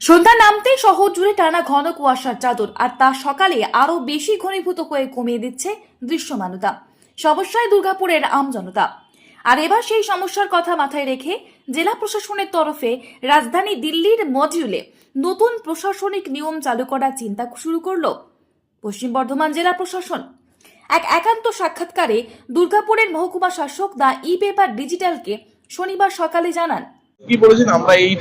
সন্ধ্যা নামতেই শহর জুড়ে টানা ঘন কুয়াশার চাদর, আর তা সকালে আরও বেশি ঘনীভূত হয়ে কমিয়ে দিচ্ছে দৃশ্যমানতা। সমস্যায় দুর্গাপুরের আমজনতা। আর এবার সেই সমস্যার কথা মাথায় রেখে জেলা প্রশাসনের তরফে রাজধানী দিল্লির মডিউলে নতুন প্রশাসনিক নিয়ম চালু করার চিন্তা শুরু করল পশ্চিম বর্ধমান জেলা প্রশাসন। এক একান্ত সাক্ষাৎকারে দুর্গাপুরের মহকুমা শাসক দা ই পেপার ডিজিটালকে শনিবার সকালে জানান কি বলেছেন? আমরা এই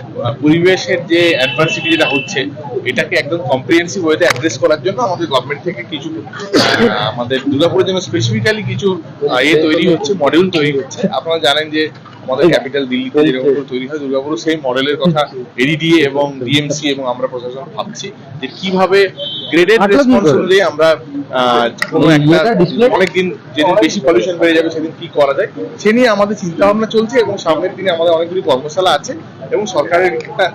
পরিবেশের যে অ্যাডভার্সিটি যেটা হচ্ছে, এটাকে একদম কম্প্রিহেন্সিভ ওয়েতে অ্যাড্রেস করার জন্য আমাদের গভর্নমেন্ট থেকে কিছু আমাদের দুর্গাপুরের জন্য স্পেসিফিক্যালি কিছু ইয়ে তৈরি হচ্ছে মডিউল তৈরি হচ্ছে। আপনারা জানেন যে আমাদের ক্যাপিটাল দিল্লিতে যেরকম তৈরি হয় দুর্গাপুর সেই মডেলের কথা এডিডিএ এবং ডিএমসি এবং আমরা প্রশাসন ভাবছি যে কীভাবে গ্রেডেড রেসপন্স অনুযায়ী আমরা কোনো একটা অনেকদিন যেদিন বেশি পলিউশন বেড়ে যাবে সেদিন কি করা যায় সে নিয়ে আমাদের চিন্তা ভাবনা চলছে এবং সামনের দিনে আমাদের অনেকগুলি কর্মশালা আছে এবং সরকারের একটা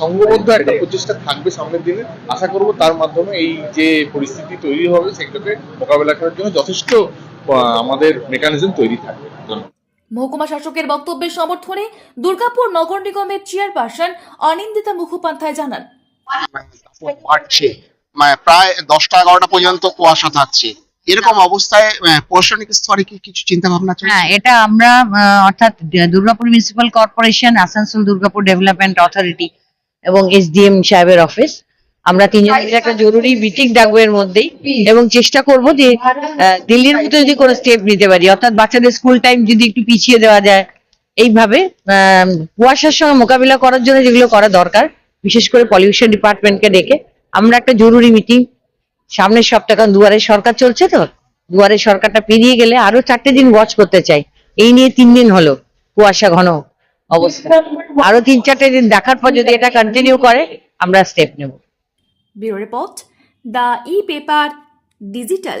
সংঘবদ্ধ একটা প্রচেষ্টা থাকবে সামনের দিনে। আশা করব তার মাধ্যমে এই যে পরিস্থিতি তৈরি হবে সেগুলোকে মোকাবেলা করার জন্য যথেষ্ট আহ, আমাদের মেকানিজম তৈরি থাকবে। ধন্যবাদ। মহকুমা শাসকের বক্তব্যের সমর্থনে দুর্গাপুর নগর নিগমের চেয়ারপারসন অনিন্দিতা মুখোপাধ্যায় জানান। প্রায় দশটা এগারোটা পর্যন্ত কুয়াশা থাকছে। এরকম অবস্থায় প্রশাসনিক স্তরে কি কিছু চিন্তা ভাবনা চলছে? হ্যাঁ এটা আমরা অর্থাৎ Durgapur municipal corporation Asansol Durgapur development authority এবং এসডিএম সাহেবের অফিস। আমরা তিনজন মিলে একটা জরুরি মিটিং ডাকবো এর মধ্যেই এবং চেষ্টা করব যে দিল্লির মতো যদি কোনো স্টেপ নিতে পারি অর্থাৎ বাচ্চাদের স্কুল টাইম যদি একটু পিছিয়ে দেওয়া যায়। এইভাবে কুয়াশার সঙ্গে মোকাবিলা করার জন্য যেগুলো করা দরকার বিশেষ করে পলিউশন ডিপার্টমেন্টকে ডেকে আমরা একটা জরুরি মিটিং সামনের সপ্তাহ, কারণ দুয়ারে সরকার চলছে তো, দুয়ারে সরকারটা পেরিয়ে গেলে আরও চারটে দিন ওয়াচ করতে চাই। এই নিয়ে তিন দিন হলো, কুয়াশা ঘন অবস্থা। আরও তিন চারটে দিন দেখার পর যদি এটা কন্টিনিউ করে, আমরা স্টেপ নেব। Bureau report e paper digital.